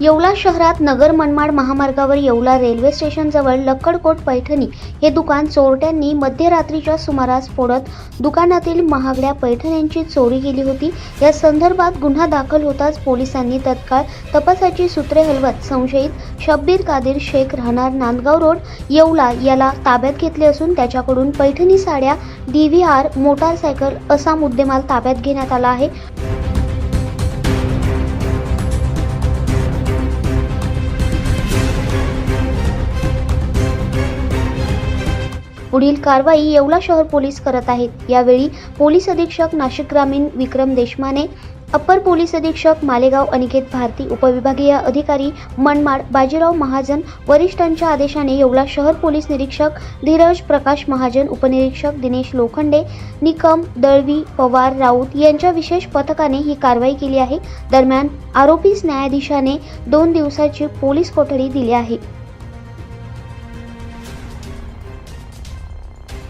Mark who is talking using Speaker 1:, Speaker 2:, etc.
Speaker 1: येवला शहरात नगर मनमाड महामार्गावर येवला रेल्वे स्टेशनजवळ लक्कडकोट पैठणी हे दुकान चोरट्यांनी मध्यरात्रीच्या सुमारास फोडत दुकानातील महागड्या पैठण्यांची चोरी केली होती. या संदर्भात गुन्हा दाखल होताच पोलिसांनी तत्काळ तपासाची सूत्रे हलवत संशयित शब्बीर कादिर शेख राहणार नांदगाव रोड येवला याला ताब्यात घेतले असून त्याच्याकडून पैठणी साड्या डी व्ही आर मोटारसायकल असा मुद्देमाल ताब्यात घेण्यात आला आहे. पुढील कारवाई येवला शहर पोलीस करत आहेत. यावेळी पोलीस अधीक्षक नाशिक ग्रामीण विक्रम देशमाने अप्पर पोलीस अधीक्षक मालेगाव अनिकेत भारती उपविभागीय अधिकारी मनमाड बाजीराव महाजन वरिष्ठांच्या आदेशाने येवला शहर पोलीस निरीक्षक धीरज प्रकाश महाजन उपनिरीक्षक दिनेश लोखंडे निकम दळवी पवार राऊत यांच्या विशेष पथकाने ही कारवाई केली आहे. दरम्यान आरोपीस न्यायाधीशाने दोन दिवसाची पोलीस कोठडी दिली आहे.